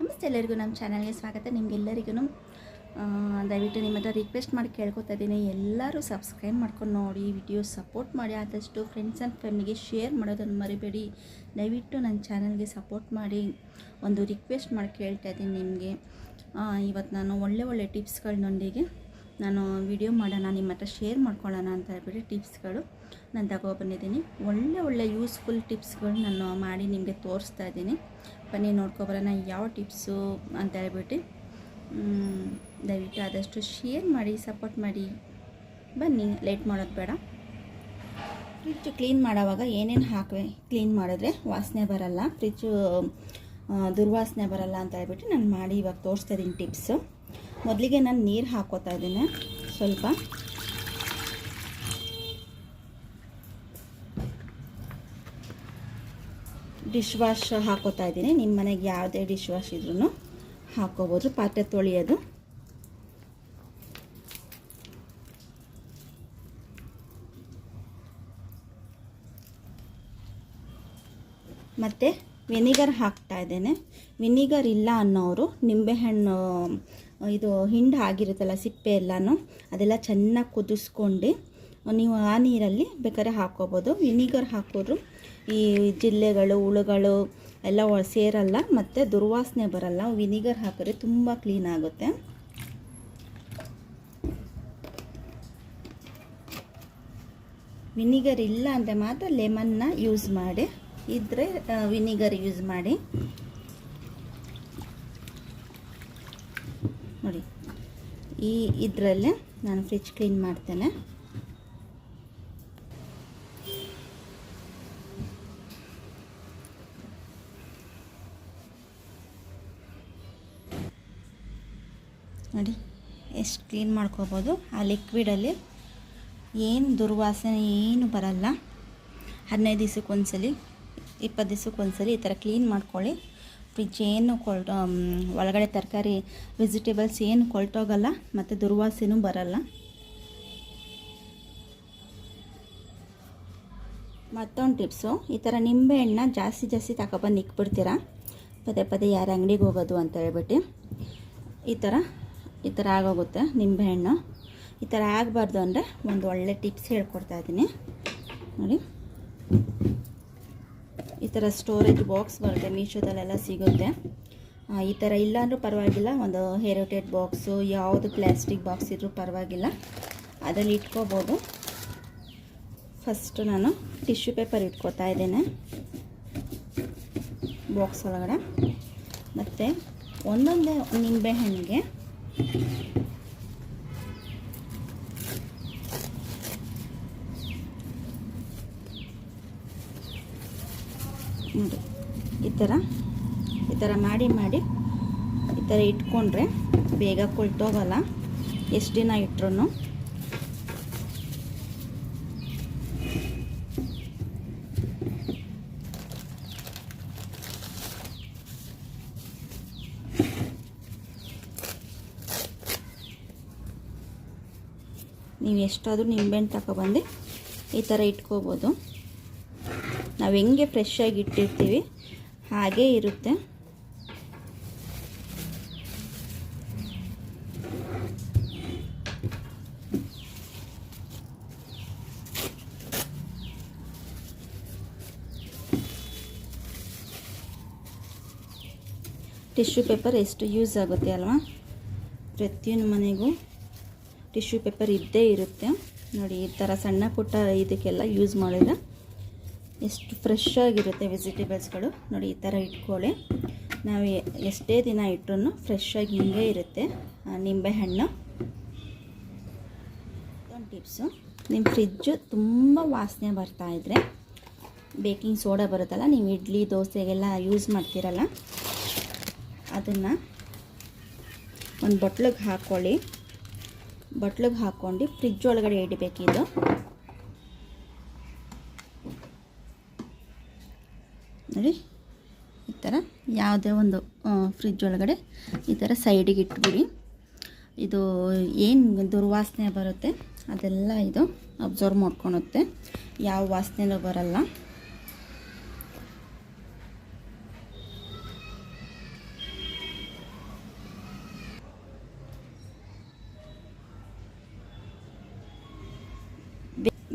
ನಮಸ್ತೆ ಎಲ್ಲರಿಗೂ, ನಮ್ಮ ಚಾನಲ್ಗೆ ಸ್ವಾಗತ. ನಿಮಗೆಲ್ಲರಿಗೂ ದಯವಿಟ್ಟು ನಿಮ್ಮ ಹತ್ರ ರಿಕ್ವೆಸ್ಟ್ ಮಾಡಿ ಕೇಳ್ಕೊತಾ ಇದ್ದೀನಿ. ಎಲ್ಲರೂ ಸಬ್ಸ್ಕ್ರೈಬ್ ಮಾಡ್ಕೊಂಡು ನೋಡಿ ವಿಡಿಯೋ ಸಪೋರ್ಟ್ ಮಾಡಿ. ಆದಷ್ಟು ಫ್ರೆಂಡ್ಸ್ ಆ್ಯಂಡ್ ಫ್ಯಾಮಿಲಿಗೆ ಶೇರ್ ಮಾಡೋದನ್ನು ಮರಿಬೇಡಿ. ದಯವಿಟ್ಟು ನನ್ನ ಚಾನಲ್ಗೆ ಸಪೋರ್ಟ್ ಮಾಡಿ. ಒಂದು ರಿಕ್ವೆಸ್ಟ್ ಮಾಡಿ ಕೇಳ್ತಾ ಇದ್ದೀನಿ ನಿಮಗೆ. ಇವತ್ತು ನಾನು ಒಳ್ಳೆ ಒಳ್ಳೆ ಟಿಪ್ಸ್ಗಳನ್ನೊಂದಿಗೆ ನಾನು ವಿಡಿಯೋ ಮಾಡೋಣ ನಿಮ್ಮ ಹತ್ರ ಶೇರ್ ಮಾಡ್ಕೊಳ್ಳೋಣ ಅಂತ ಹೇಳ್ಬಿಟ್ಟು ಟಿಪ್ಸ್ಗಳು ನಾನು ತಗೊಬಂದಿದ್ದೀನಿ ಒಳ್ಳೆ ಒಳ್ಳೆ ಯೂಸ್ಫುಲ್ ಟಿಪ್ಸ್ಗಳು ನಾನು ಮಾಡಿ ನಿಮಗೆ ತೋರಿಸ್ತಾ ಇದ್ದೀನಿ. ಬನ್ನಿ ನೋಡ್ಕೊಬರೋಣ ಯಾವ ಟಿಪ್ಸು ಅಂತ ಹೇಳ್ಬಿಟ್ಟು. ದಯವಿಟ್ಟು ಆದಷ್ಟು ಶೇರ್ ಮಾಡಿ ಸಪೋರ್ಟ್ ಮಾಡಿ. ಬನ್ನಿ ಲೇಟ್ ಮಾಡೋದು ಬೇಡ. ಫ್ರಿಜ್ಜು ಕ್ಲೀನ್ ಮಾಡೋವಾಗ ಏನೇನು ಹಾಕಿ ಕ್ಲೀನ್ ಮಾಡಿದ್ರೆ ವಾಸನೆ ಬರಲ್ಲ. ಫ್ರಿಜ್ಜು ದುರ್ವಾಸನೆ ಬರಲ್ಲ ಅಂತ ಹೇಳ್ಬಿಟ್ಟು ನಾನು ಮಾಡಿ ಇವಾಗ ತೋರಿಸ್ತಾ ಇದ್ದೀನಿ ಟಿಪ್ಸು ಮೊದಲಿಗೆ ನಾನು ನೀರು ಹಾಕೋತಾ ಇದ್ದೀನಿ, ಸ್ವಲ್ಪ. ಡಿಶ್ ವಾಶ್ ಹಾಕೋತಾ ಇದ್ದೀನಿ. ನಿಮ್ಮ ಮನೆಗೆ ಯಾವುದೇ ಡಿಶ್ ವಾಶ್ ಇದ್ರೂ ಹಾಕೋಬೋದು. ಪಾತ್ರೆ ತೊಳೆಯೋದು. ಮತ್ತು ವಿನಿಗರ್ ಹಾಕ್ತಾ ಇದ್ದೇನೆ. ವಿನಿಗರ್ ಇಲ್ಲ ಅನ್ನೋರು, ನಿಂಬೆಹಣ್ಣು, ಇದು ಹಿಂಡು ಆಗಿರುತ್ತಲ್ಲ, ಸಿಪ್ಪೆ ಎಲ್ಲನೂ, ಅದೆಲ್ಲ ಚೆನ್ನಾಗಿ ಕುದಿಸ್ಕೊಂಡು ನೀವು ಆ ನೀರಲ್ಲಿ ಬೇಕಾದ್ರೆ ಹಾಕ್ಕೋಬೋದು. ವಿನಿಗರ್ ಹಾಕಿದ್ರು ಈ ಜಿಲ್ಲೆಗಳು, ಹುಳುಗಳು ಎಲ್ಲ ಸೇರಲ್ಲ ಮತ್ತು ದುರ್ವಾಸನೆ ಬರಲ್ಲ. ವಿನಿಗರ್ ಹಾಕಿದ್ರೆ ತುಂಬ ಕ್ಲೀನ್ ಆಗುತ್ತೆ. ವಿನಿಗರ್ ಇಲ್ಲ ಅಂದರೆ ಮಾತ್ರ ಲೆಮನ್ನ ಯೂಸ್ ಮಾಡಿ. ಇದ್ದರೆ ವಿನಿಗರ್ ಯೂಸ್ ಮಾಡಿ. ನೋಡಿ. ಈ ಇದರಲ್ಲೇ ನಾನು ಫ್ರಿಜ್ ಕ್ಲೀನ್ ಮಾಡ್ತೇನೆ. ನೋಡಿ, ಎಷ್ಟು ಕ್ಲೀನ್ ಮಾಡ್ಕೋಬೋದು. ಆ ಲಿಕ್ವಿಡಲ್ಲಿ ಏನು ದುರ್ವಾಸನೆ ಏನು ಬರಲ್ಲ. ಹದಿನೈದು ದಿವ್ಸಕ್ಕೆ ಒಂದ್ಸಲಿ, ಇಪ್ಪತ್ತು ದಿವ್ಸಕ್ಕೆ ಒಂದ್ಸಲಿ ಈ ಥರ ಕ್ಲೀನ್ ಮಾಡ್ಕೊಳ್ಳಿ. ಫ್ರಿಜ್ ಏನು ಕೊಳ್ ಒಳಗಡೆ ತರಕಾರಿ ವೆಜಿಟೇಬಲ್ಸ್ ಏನು ಕೊಳ್ತೋಗಲ್ಲ ಮತ್ತು ದುರ್ವಾಸೆನೂ ಬರಲ್ಲ. ಮತ್ತೊಂದು ಟಿಪ್ಸು ಈ ಥರ ನಿಂಬೆಹಣ್ಣ ಜಾಸ್ತಿ ಜಾಸ್ತಿ ತಗೊಬಂದು ಇಕ್ಬಿಡ್ತೀರಾ? ಪದೇ ಪದೇ ಯಾರು ಅಂಗಡಿಗೆ ಹೋಗೋದು ಅಂತ ಹೇಳ್ಬಿಟ್ಟು. ಈ ಥರ ಈ ಥರ ಆಗೋಗುತ್ತೆ ನಿಂಬೆಹಣ್ಣು ಈ ಥರ ಆಗಬಾರ್ದು ಅಂದರೆ ಒಂದು ಒಳ್ಳೆ ಟಿಪ್ಸ್ ಹೇಳ್ಕೊಡ್ತಾ ಇದ್ದೀನಿ. ನೋಡಿ. ಈ ಥರ ಸ್ಟೋರೇಜ್ ಬಾಕ್ಸ್ ಬರುತ್ತೆ, ಮೀಶೋದಲ್ಲೆಲ್ಲ ಸಿಗುತ್ತೆ. ಈ ಥರ ಇಲ್ಲ ಅಂದರೂ ಪರವಾಗಿಲ್ಲ, ಒಂದು ಹೆರೋಟೇಟ್ ಬಾಕ್ಸು ಯಾವುದು ಪ್ಲಾಸ್ಟಿಕ್ ಬಾಕ್ಸ್ ಇದ್ದರೂ ಪರವಾಗಿಲ್ಲ. ಅದರಲ್ಲಿ ಇಟ್ಕೋಬೋದು. ಫಸ್ಟು ನಾನು ಟಿಶ್ಯೂ ಪೇಪರ್ ಇಟ್ಕೋತಾ ಇದ್ದೇನೆ. ಬಾಕ್ಸ್ ಒಳಗಡೆ. ಮತ್ತು ಒಂದೊಂದೇ ನಿಂಬೆಹಣ್ಣಿಗೆ ನೋಡಿ, ಈ ಥರ ಈ ಥರ ಮಾಡಿ ಮಾಡಿ ಈ ಥರ ಇಟ್ಕೊಂಡ್ರೆ ಬೇಗ ಕೊಳ್ತೋಗಲ್ಲ. ಎಷ್ಟು ದಿನ ಇಟ್ರು ನೀವು ಎಷ್ಟಾದರೂ ನಿಂಬೆಹಣ್ಣು ತಗೊಬಂದು ಈ ಥರ ಇಟ್ಕೋಬೋದು. ನಾವು ಹೆಂಗೆ ಫ್ರೆಶ್ ಆಗಿ ಇಟ್ಟಿರ್ತೀವಿ, ಹಾಗೇ ಇರುತ್ತೆ. ಟಿಶ್ಯೂ ಪೇಪರ್ ಎಷ್ಟು ಯೂಸ್ ಆಗುತ್ತೆ ಅಲ್ವಾ? ಪ್ರತಿಯೊಂದು ಮನೆಗೂ. ಟಿಶ್ಯೂ ಪೇಪರ್ ಇದ್ದೇ ಇರುತ್ತೆ. ನೋಡಿ, ಈ ಥರ ಸಣ್ಣ ಪುಟ್ಟ ಇದಕ್ಕೆಲ್ಲ ಯೂಸ್ ಮಾಡಿದ್ರೆ ಎಷ್ಟು ಫ್ರೆಶ್ ಆಗಿರುತ್ತೆ ವೆಜಿಟೇಬಲ್ಸ್ಗಳು. ನೋಡಿ, ಈ ಥರ ಇಟ್ಕೊಳ್ಳಿ. ನಾವು ಎಷ್ಟೇ ದಿನ ಇಟ್ಟರು ಆಗಿ ಹಿಂಗೆ ಇರುತ್ತೆ. ನಿಂಬೆ ನಿಂಬೆಹಣ್ಣು ಒಂದು ಟಿಪ್ಸು ನಿಮ್ಮ ಫ್ರಿಜ್ಜು ತುಂಬ ವಾಸನೆ ಬರ್ತಾ ಇದ್ದರೆ ಬೇಕಿಂಗ್ ಸೋಡಾ ಬರುತ್ತಲ್ಲ, ನೀವು ಇಡ್ಲಿ ದೋಸೆಗೆಲ್ಲ ಯೂಸ್ ಮಾಡ್ತೀರಲ್ಲ, ಅದನ್ನು ಒಂದು ಬಟ್ಲಿಗೆ ಹಾಕ್ಕೊಳ್ಳಿ ಬಟ್ಲಿಗೆ ಹಾಕ್ಕೊಂಡು ಫ್ರಿಜ್ ಒಳಗಡೆ ಇಡಬೇಕಿದು. ನೋಡಿ, ಈ ಥರ ಯಾವುದೇ ಒಂದು ಫ್ರಿಜ್ ಒಳಗಡೆ ಈ ಥರ ಸೈಡಿಗೆ ಇಟ್ಬಿಡಿ. ಇದು ಏನು ದುರ್ವಾಸನೆ ಬರುತ್ತೆ ಅದೆಲ್ಲ ಇದು ಅಬ್ಸರ್ವ್ ಮಾಡ್ಕೊಳುತ್ತೆ. ಯಾವ ವಾಸನೆನೂ ಬರಲ್ಲ.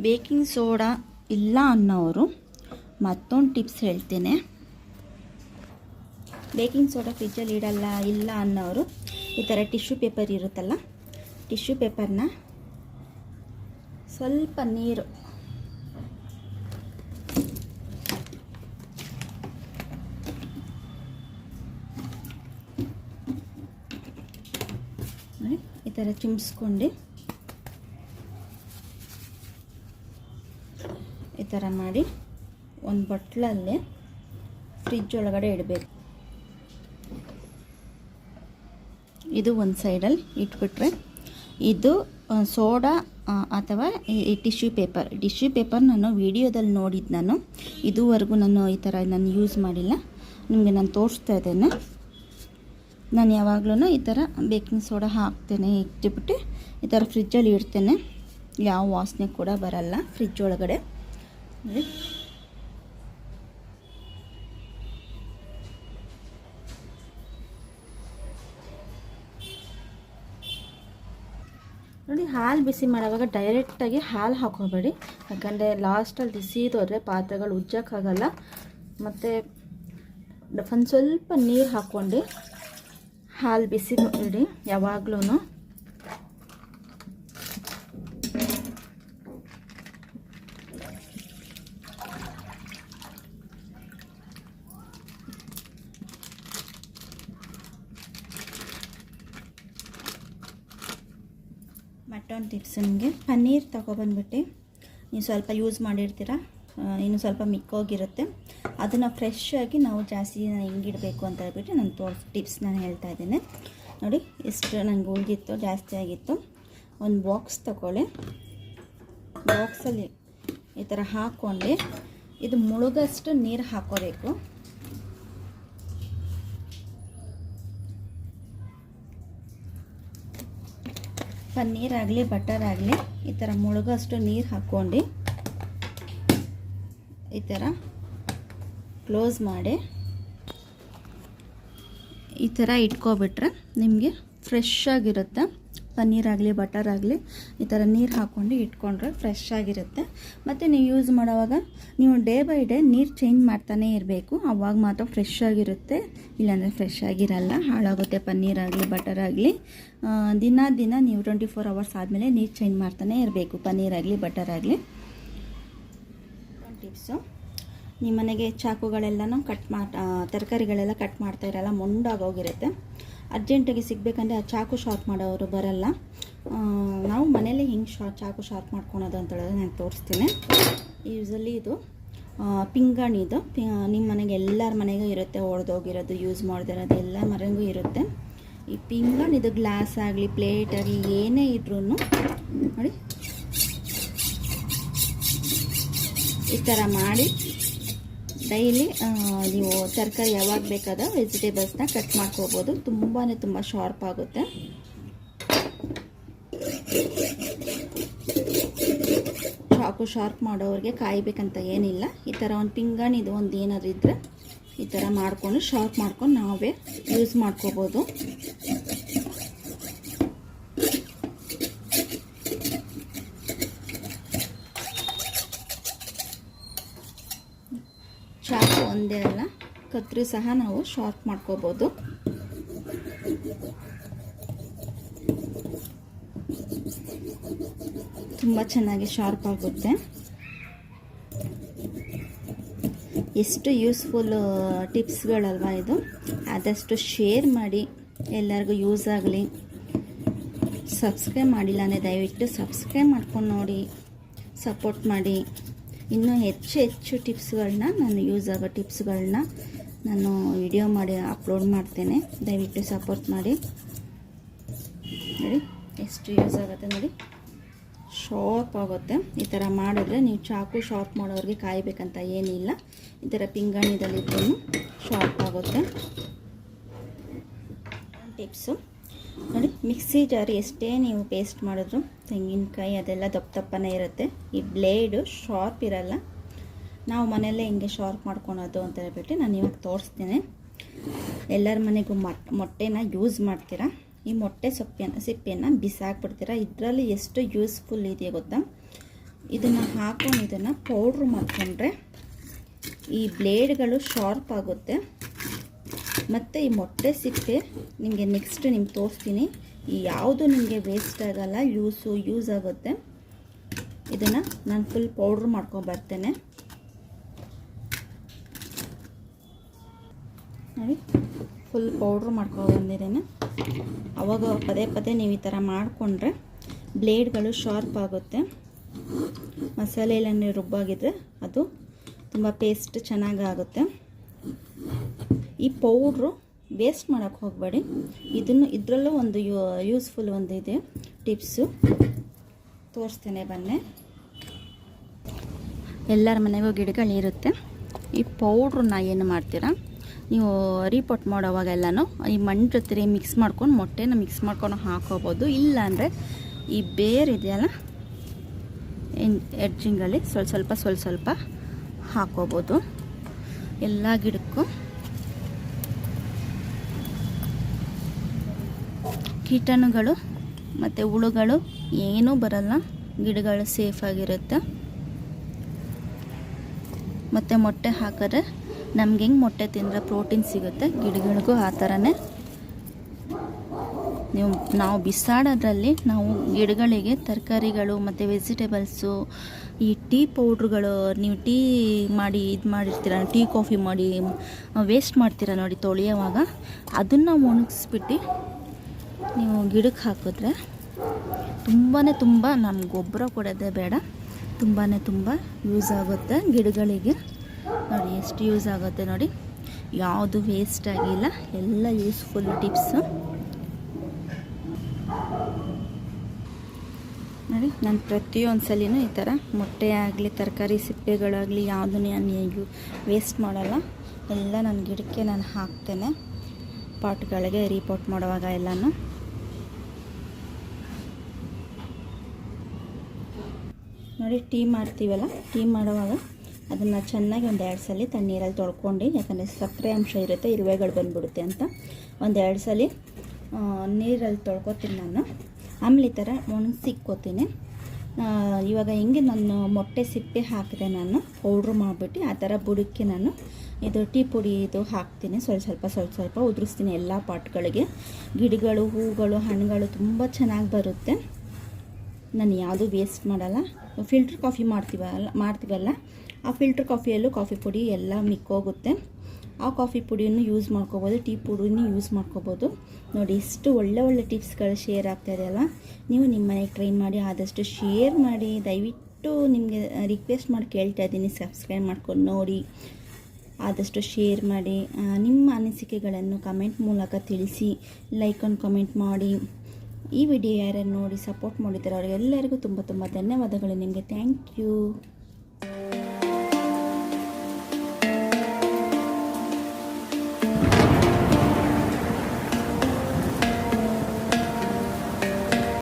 ಬೇಕಿಂಗ್ ಸೋಡಾ ಇಲ್ಲ ಅನ್ನೋರು ಮತ್ತೊಂದು ಟಿಪ್ಸ್ ಹೇಳ್ತೇನೆ. ಬೇಕಿಂಗ್ ಸೋಡಾ ಫ್ರಿಜ್ಜಲ್ಲಿ ಇಡಲ್ಲ, ಇಲ್ಲ ಅನ್ನೋರು ಈ ಥರ ಟಿಶ್ಯೂ ಪೇಪರ್ ಇರುತ್ತಲ್ಲ, ಟಿಶ್ಯೂ ಪೇಪರ್ನ ಸ್ವಲ್ಪ ನೀರು ಈ ಥರ ಚಿಮ್ಸ್ಕೊಂಡು ಥರ ಮಾಡಿ ಒಂದು ಬಟ್ಲಲ್ಲಿ ಫ್ರಿಜ್ ಒಳಗಡೆ ಇಡಬೇಕು. ಇದು ಒಂದು ಸೈಡಲ್ಲಿ ಇಟ್ಬಿಟ್ರೆ ಇದು ಸೋಡಾ ಅಥವಾ ಈ ಟಿಶ್ಯೂ ಪೇಪರ್. ಟಿಶ್ಯೂ ಪೇಪರ್ ನಾನು ವಿಡಿಯೋದಲ್ಲಿ ನೋಡಿದ್ದು ನಾನು. ಇದುವರೆಗೂ ನಾನು ಈ ಥರ ನಾನು ಯೂಸ್ ಮಾಡಿಲ್ಲ. ನಿಮಗೆ ನಾನು ತೋರಿಸ್ತಾ ಇದ್ದೇನೆ. ನಾನು ಯಾವಾಗಲೂ ಈ ಥರ ಬೇಕಿಂಗ್ ಸೋಡಾ ಹಾಕ್ತೇನೆ, ಇಟ್ಬಿಟ್ಟು ಈ ಥರ ಫ್ರಿಜ್ಜಲ್ಲಿ ಇಡ್ತೇನೆ. ಯಾವ ವಾಸನೆ ಕೂಡ ಬರಲ್ಲ ಫ್ರಿಜ್ ಒಳಗಡೆ. ನೋಡಿ, ಹಾಲು ಬಿಸಿ ಮಾಡುವಾಗ ಡೈರೆಕ್ಟಾಗಿ ಹಾಲು ಹಾಕೋಬೇಡಿ. ಯಾಕಂದರೆ ಲಾಸ್ಟಲ್ಲಿ ಬಿಸಿದೋದ್ರೆ ಪಾತ್ರೆಗಳು ಉಜ್ಜೋಕ್ಕಾಗಲ್ಲ. ಮತ್ತು ಒಂದು ಸ್ವಲ್ಪ ನೀರು ಹಾಕ್ಕೊಂಡು ಹಾಲು ಬಿಸಿ ಇಡಿ ಯಾವಾಗಲೂ ಮಟನ್ ಟಿಪ್ಸ್ ನಿಮಗೆ. ಪನ್ನೀರ್ ತೊಗೊಬಂದ್ಬಿಟ್ಟು ನೀವು ಸ್ವಲ್ಪ ಯೂಸ್ ಮಾಡಿರ್ತೀರ? ಇನ್ನು ಸ್ವಲ್ಪ ಮಿಕ್ಕೋಗಿರುತ್ತೆ. ಅದನ್ನು ಫ್ರೆಶ್ ಆಗಿ ನಾವು ಜಾಸ್ತಿ ಹೆಂಗಿಡಬೇಕು ಅಂತ ಹೇಳ್ಬಿಟ್ಟು ನಾನು ತೋರ್ಸ್ ಟಿಪ್ಸ್ ನಾನು ಹೇಳ್ತಾ ಇದ್ದೇನೆ. ನೋಡಿ, ಎಷ್ಟು ನನಗೆ ಉಳಿದಿತ್ತು, ಜಾಸ್ತಿ ಆಗಿತ್ತು, ಒಂದು ಬಾಕ್ಸ್ ತಗೊಳ್ಳಿ. ಬಾಕ್ಸಲ್ಲಿ ಈ ಥರ ಹಾಕ್ಕೊಂಡು ಇದು ಮುಳುಗಷ್ಟು ನೀರು ಹಾಕೋಬೇಕು. ಪನ್ನೀರ್ ಆಗಲಿ, ಬಟರ್ ಆಗಲಿ, ಈ ಥರ ಮುಳುಗಷ್ಟು ನೀರು ಹಾಕ್ಕೊಂಡು ಈ ಥರ ಕ್ಲೋಸ್ ಮಾಡಿ ಈ ಥರ ಇಟ್ಕೊಬಿಟ್ರೆ ನಿಮಗೆ ಫ್ರೆಶ್ ಆಗಿರುತ್ತೆ. ಪನ್ನೀರ್ ಆಗಲಿ ಬಟರ್ ಆಗಲಿ ಈ ಥರ ನೀರು ಹಾಕ್ಕೊಂಡು ಇಟ್ಕೊಂಡ್ರೆ ಫ್ರೆಶ್ ಆಗಿರುತ್ತೆ. ಮತ್ತು ನೀವು ಯೂಸ್ ಮಾಡೋವಾಗ ನೀವು ಡೇ ಬೈ ಡೇ ನೀರು ಚೇಂಜ್ ಮಾಡ್ತಾನೇ ಇರಬೇಕು. ಅವಾಗ ಮಾತ್ರ ಫ್ರೆಶ್ ಆಗಿರುತ್ತೆ. ಇಲ್ಲಾಂದರೆ ಫ್ರೆಶ್ ಆಗಿರಲ್ಲ. ಹಾಳಾಗುತ್ತೆ ಪನ್ನೀರ್ ಆಗಲಿ ಬಟರ್ ಆಗಲಿ ದಿನ ದಿನ ನೀವು ಟ್ವೆಂಟಿ ಫೋರ್ ಅವರ್ಸ್ ಆದಮೇಲೆ ನೀರು ಚೇಂಜ್ ಮಾಡ್ತಾನೇ ಇರಬೇಕು. ಪನ್ನೀರ್ ಆಗಲಿ ಬಟರ್ ಆಗಲಿ ಟಿಪ್ಸು ನಿಮ್ಮ ಮನೆಗೆ ಚಾಕುಗಳೆಲ್ಲನೂ ಕಟ್ ಮಾಡಿ ತರಕಾರಿಗಳೆಲ್ಲ ಕಟ್ ಮಾಡ್ತಾ ಇರಲ್ಲ ಮೊಂಡಾಗೋಗಿರುತ್ತೆ ಅರ್ಜೆಂಟಾಗಿ ಸಿಗಬೇಕಂದ್ರೆ ಆ ಚಾಕು ಶಾರ್ಪ್ ಮಾಡೋರು ಬರಲ್ಲ. ನಾವು ಮನೇಲಿ ಹಿಂಗೆ ಶಾ, ಚಾಕು ಶಾರ್ಪ್ ಮಾಡ್ಕೊಳೋದು ಅಂತ ಹೇಳಿದ್ರೆ ನಾನು ತೋರಿಸ್ತೀನಿ. ಯೂಸಲಿ ಇದು ಪಿಂಗಣಿದು ನಿಮ್ಮ ಮನೆಗೆ ಎಲ್ಲರ ಮನೆಗೂ ಇರುತ್ತೆ, ಒಡೆದೋಗಿರೋದು, ಯೂಸ್ ಮಾಡ್ದಿರೋದು, ಎಲ್ಲ ಮನೆಗೂ ಇರುತ್ತೆ. ಈ ಪಿಂಗಾಣಿದು ಗ್ಲಾಸ್ ಆಗಲಿ, ಪ್ಲೇಟ್ ಆಗಲಿ, ಏನೇ ಇದ್ರೂ ನೋಡಿ. ಈ ಥರ ಮಾಡಿ. ಡೈಲಿ ನೀವು ತರಕಾರಿ ಯಾವಾಗ ಬೇಕಾದ ವೆಜಿಟೇಬಲ್ಸ್ನ ಕಟ್ ಮಾಡ್ಕೋಬೋದು. ತುಂಬಾ ತುಂಬ ಶಾರ್ಪ್ ಆಗುತ್ತೆ. ಚಾಕು ಶಾರ್ಪ್ ಮಾಡೋರಿಗೆ ಕಾಯಬೇಕಂತ ಏನಿಲ್ಲ. ಈ ಥರ ಒಂದು ಪಿಂಗಾಣಿದು ಒಂದು ಏನಾದ್ರು ಇದ್ದರೆ ಈ ಥರ ಮಾಡಿಕೊಂಡು, ಶಾರ್ಪ್ ಮಾಡ್ಕೊಂಡು ನಾವೇ ಯೂಸ್ ಮಾಡ್ಕೋಬೋದು. ಚಾಕು ಒಂದೇ ಅಲ್ಲ, ಕತ್ರಿ ಸಹ ನಾವು ಶಾರ್ಪ್ ಮಾಡ್ಕೋಬೋದು. ತುಂಬ ಚೆನ್ನಾಗಿ ಶಾರ್ಪ್ ಆಗುತ್ತೆ. ಎಷ್ಟು ಯೂಸ್ಫುಲ್ ಟಿಪ್ಸ್ಗಳಲ್ವ ಇದು. ಆದಷ್ಟು ಶೇರ್ ಮಾಡಿ, ಎಲ್ಲರಿಗೂ ಯೂಸ್ ಆಗಲಿ. ಸಬ್ಸ್ಕ್ರೈಬ್ ಮಾಡಿಲ್ಲ ಅಂದರೆ ದಯವಿಟ್ಟು ಸಬ್ಸ್ಕ್ರೈಬ್ ಮಾಡ್ಕೊಂಡು ನೋಡಿ. ಸಪೋರ್ಟ್ ಮಾಡಿ. ಇನ್ನೂ ಹೆಚ್ಚು ಹೆಚ್ಚು ಟಿಪ್ಸ್ಗಳನ್ನ ನಾನು ಯೂಸ್ ಆಗೋ ಟಿಪ್ಸ್ಗಳನ್ನ ನಾನು ವಿಡಿಯೋ ಮಾಡಿ ಅಪ್ಲೋಡ್ ಮಾಡ್ತೇನೆ. ದಯವಿಟ್ಟು ಸಪೋರ್ಟ್ ಮಾಡಿ. ನೋಡಿ, ಎಷ್ಟು ಯೂಸ್ ಆಗುತ್ತೆ ನೋಡಿ. ಶಾರ್ಪ್ ಆಗುತ್ತೆ. ಈ ಥರ ಮಾಡಿದ್ರೆ ನೀವು ಚಾಕು ಶಾರ್ಪ್ ಮಾಡೋರಿಗೆ ಕಾಯಬೇಕಂತ ಏನಿಲ್ಲ. ಈ ಥರ ಪಿಂಗಾಣಿದಲ್ಲಿದ್ರೂ ಶಾರ್ಪ್ ಆಗುತ್ತೆ. ಟಿಪ್ಸು. ನೋಡಿ, ಮಿಕ್ಸಿ ಜಾರಿ ಎಷ್ಟೇ ನೀವು ಪೇಸ್ಟ್ ಮಾಡಿದ್ರು ತೆಂಗಿನಕಾಯಿ ಅದೆಲ್ಲ ದಪ್ಪ ದಪ್ಪನೇ ಇರುತ್ತೆ. ಈ ಬ್ಲೇಡು ಶಾರ್ಪ್ ಇರಲ್ಲ. ನಾವು ಮನೆಯಲ್ಲೇ ಹಿಂಗೆ ಶಾರ್ಪ್ ಮಾಡ್ಕೊಳೋದು ಅಂತ ಹೇಳ್ಬಿಟ್ಟು ನಾನು ಇವಾಗ ತೋರಿಸ್ತೀನಿ. ಎಲ್ಲರ ಮನೆಗೂ ಮೊಟ್ಟೆ ಮೊಟ್ಟೆನ ಯೂಸ್ ಮಾಡ್ತೀರಾ? ಈ ಮೊಟ್ಟೆ ಸೊಪ್ಪಿನ ಸಿಪ್ಪೆಯನ್ನು ಬಿಸಾಕ್ಬಿಡ್ತೀರಾ? ಇದರಲ್ಲಿ ಎಷ್ಟು ಯೂಸ್ಫುಲ್ ಇದೆಯಾ ಗೊತ್ತಾ? ಇದನ್ನು ಹಾಕೊಂಡು ಇದನ್ನು ಪೌಡ್ರ್ ಮಾಡಿಕೊಂಡ್ರೆ ಈ ಬ್ಲೇಡ್ಗಳು ಶಾರ್ಪ್ ಆಗುತ್ತೆ. ಮತ್ತು ಈ ಮೊಟ್ಟೆ, ಸಿಪ್ಪೆ ನಿಮಗೆ ನೆಕ್ಸ್ಟ್ ನಿಮ್ಗೆ ತೋರಿಸ್ತೀನಿ. ಯಾವುದು ನಿಮಗೆ ವೇಸ್ಟ್ ಆಗಲ್ಲ ಯೂಸು ಯೂಸ್ ಆಗುತ್ತೆ. ಇದನ್ನು ನಾನು ಫುಲ್ ಪೌಡ್ರ್ ಮಾಡ್ಕೊಂಬರ್ತೇನೆ ನೋಡಿ ಫುಲ್ ಪೌಡ್ರ್ ಮಾಡ್ಕೊಂಡು ಬಂದಿದ್ದೇನೆ. ಅವಾಗ ಪದೇ ಪದೇ ನೀವು ಈ ಥರ ಮಾಡಿಕೊಂಡ್ರೆ ಬ್ಲೇಡ್ಗಳು ಶಾರ್ಪ್ ಆಗುತ್ತೆ. ಮಸಾಲೆ ಎಲ್ಲ ರುಬ್ಬಾಗಿದ್ರೆ ಅದು ತುಂಬ ಪೇಸ್ಟ್ ಚೆನ್ನಾಗಾಗುತ್ತೆ ಈ ಪೌಡ್ರು ವೇಸ್ಟ್ ಮಾಡೋಕ್ಕೆ ಹೋಗಬೇಡಿ. ಇದನ್ನು ಇದರಲ್ಲೂ ಒಂದು ಯೂ ಯೂಸ್ಫುಲ್ ಒಂದು ಇದೆ. ಟಿಪ್ಸು ತೋರಿಸ್ತೇನೆ ಬನ್ನಿ. ಎಲ್ಲರ ಮನೆಗೂ ಗಿಡಗಳಿರುತ್ತೆ ಈ ಪೌಡ್ರನ್ನ ಏನು ಮಾಡ್ತೀರಾ? ನೀವು ರೀಪೋಟ್ ಮಾಡೋವಾಗೆಲ್ಲನೂ ಈ ಮಣ್ಣು ಜೊತೆ ಮಿಕ್ಸ್ ಮಾಡ್ಕೊಂಡು ಮೊಟ್ಟೆನ ಮಿಕ್ಸ್ ಮಾಡ್ಕೊಂಡು ಹಾಕೋಬೋದು. ಇಲ್ಲಾಂದರೆ ಈ ಬೇರಿದೆಯಲ್ಲ ಎಡ್ಜಿಂಗಲ್ಲಿ ಸ್ವಲ್ಪ ಸ್ವಲ್ಪ ಸ್ವಲ್ಪ ಸ್ವಲ್ಪ ಹಾಕೋಬೋದು. ಎಲ್ಲ ಗಿಡಕ್ಕೂ. ಕೀಟಾಣುಗಳು ಮತ್ತು ಹುಳುಗಳು ಏನೂ ಬರಲ್ಲ. ಗಿಡಗಳು ಸೇಫಾಗಿರುತ್ತೆ ಮತ್ತು ಮೊಟ್ಟೆ ಹಾಕಿದ್ರೆ ನಮ್ಗೆ ಹೆಂಗೆ ಮೊಟ್ಟೆ ತಿಂದರೆ ಪ್ರೋಟೀನ್ ಸಿಗುತ್ತೆ? ಗಿಡಗಳಿಗೂ ಆ ಥರನೇ. ನೀವು, ನಾವು ಬಿಸಾಡೋದ್ರಲ್ಲಿ ನಾವು ಗಿಡಗಳಿಗೆ ತರಕಾರಿಗಳು ಮತ್ತು ವೆಜಿಟೇಬಲ್ಸು, ಈ ಟೀ ಪೌಡ್ರುಗಳು, ನೀವು ಟೀ ಮಾಡಿ ಇದು ಮಾಡಿರ್ತೀರ, ಟೀ ಕಾಫಿ ಮಾಡಿ ವೇಸ್ಟ್ ಮಾಡ್ತೀರ ನೋಡಿ ತೊಳೆಯೋವಾಗ, ಅದನ್ನು ಒಣಗಿಸ್ಬಿಟ್ಟು ನೀವು ಗಿಡಕ್ಕೆ ಹಾಕಿದ್ರೆ ತುಂಬಾ ತುಂಬ ನಮ್ಗೆ ಗೊಬ್ಬರ ಕೊಡೋದೇ ಬೇಡ. ತುಂಬಾ ತುಂಬ ಯೂಸ್ ಆಗುತ್ತೆ ಗಿಡಗಳಿಗೆ. ನೋಡಿ ಎಷ್ಟು ಯೂಸ್ ಆಗುತ್ತೆ ನೋಡಿ. ಯಾವುದು ವೇಸ್ಟ್ ಆಗಿಲ್ಲ, ಎಲ್ಲ ಯೂಸ್ಫುಲ್ ಟಿಪ್ಸು ನೋಡಿ, ನಾನು ಪ್ರತಿಯೊಂದು ಸಲಿನೂ ಈ ಥರ ಮೊಟ್ಟೆ ಆಗಲಿ, ತರಕಾರಿ, ಸಿಪ್ಪೆಗಳಾಗಲಿ, ಯಾವುದು ನಾನು ವೇಸ್ಟ್ ಮಾಡಲ್ಲ. ಎಲ್ಲ ನನ್ನ ಗಿಡಕ್ಕೆ ನಾನು ಹಾಕ್ತೇನೆ. ಪಾಟ್ಗಳಿಗೆ ರೀಪೋರ್ಟ್ ಮಾಡುವಾಗ ಎಲ್ಲನೂ. ನೋಡಿ, ಟೀ ಮಾಡ್ತೀವಲ್ಲ? ಟೀ ಮಾಡುವಾಗ ಅದನ್ನು ಚೆನ್ನಾಗಿ ಒಂದು ಎರಡು ಸಲ ತಣ್ಣೀರಲ್ಲಿ ತೊಳ್ಕೊಂಡು, ಯಾಕಂದರೆ ಸಕ್ಕರೆ ಅಂಶ ಇರುತ್ತೆ, ಇರುವೆಗಳು ಬಂದುಬಿಡುತ್ತೆ ಅಂತ. ಒಂದು ಎರಡು ಸಲ ನೀರಲ್ಲಿ ತೊಳ್ಕೊತೀನಿ ನಾನು. ಆಮೇಲೆ ಈ ಥರ ಒಣಗಿಸಿಕ್ಕೋತೀನಿ ಇವಾಗ ಹೆಂಗೆ ನಾನು ಮೊಟ್ಟೆ ಸಿಪ್ಪೆ ಹಾಕಿದೆ ನಾನು, ಪೌಡ್ರ್ ಮಾಡಿಬಿಟ್ಟು ಆ ಥರ ಬುಡಕ್ಕೆ ನಾನು ಇದು ಟೀ ಪುಡಿ ಇದು ಹಾಕ್ತೀನಿ. ಸ್ವಲ್ಪ ಸ್ವಲ್ಪ ಸ್ವಲ್ಪ ಸ್ವಲ್ಪ ಉದುರಿಸ್ತೀನಿ ಎಲ್ಲ ಪಾಟ್ಗಳಿಗೆ. ಗಿಡಗಳು, ಹೂಗಳು, ಹಣ್ಣುಗಳು ತುಂಬ ಚೆನ್ನಾಗಿ ಬರುತ್ತೆ. ನಾನು ಯಾವುದೂ ವೇಸ್ಟ್ ಮಾಡಲ್ಲ. ಫಿಲ್ಟ್ರ್ ಕಾಫಿ ಮಾಡ್ತೀವಲ್ಲ ಮಾಡ್ತೀವಲ್ಲ? ಆ ಫಿಲ್ಟ್ರ್ ಕಾಫಿಯಲ್ಲೂ ಕಾಫಿ ಪುಡಿ ಎಲ್ಲ ಮಿಕ್ಕೋಗುತ್ತೆ. ಆ ಕಾಫಿ ಪುಡಿಯನ್ನು ಯೂಸ್ ಮಾಡ್ಕೋಬೋದು ಟೀ ಪುಡಿನೂ ಯೂಸ್ ಮಾಡ್ಕೋಬೋದು. ನೋಡಿ, ಇಷ್ಟು ಒಳ್ಳೆ ಒಳ್ಳೆ ಟಿಪ್ಸ್ಗಳು ಶೇರ್ ಆಗ್ತಾ ಇದೆಯಲ್ಲ ನೀವು ನಿಮ್ಮ ಮನೆಗೆ ಟ್ರೈ ಮಾಡಿ ಆದಷ್ಟು ಶೇರ್ ಮಾಡಿ, ದಯವಿಟ್ಟು ನಿಮಗೆ ರಿಕ್ವೆಸ್ಟ್ ಮಾಡಿ ಕೇಳ್ತಾ ಇದ್ದೀನಿ ಸಬ್ಸ್ಕ್ರೈಬ್ ಮಾಡ್ಕೊಂಡು ನೋಡಿ. ಆದಷ್ಟು ಶೇರ್ ಮಾಡಿ ನಿಮ್ಮ ಅನಿಸಿಕೆಗಳನ್ನು ಕಮೆಂಟ್ ಮೂಲಕ ತಿಳಿಸಿ ಲೈಕ್ ಆನ್ ಕಮೆಂಟ್ ಮಾಡಿ. ಈ ವಿಡಿಯೋ ಯಾರ್ಯಾರು ನೋಡಿ ಸಪೋರ್ಟ್ ಮಾಡಿದ್ದಾರೆ ಅವರಿಗೆಲ್ಲರಿಗೂ ತುಂಬ ತುಂಬ ಧನ್ಯವಾದಗಳು. ನಿಮಗೆ ಥ್ಯಾಂಕ್ ಯು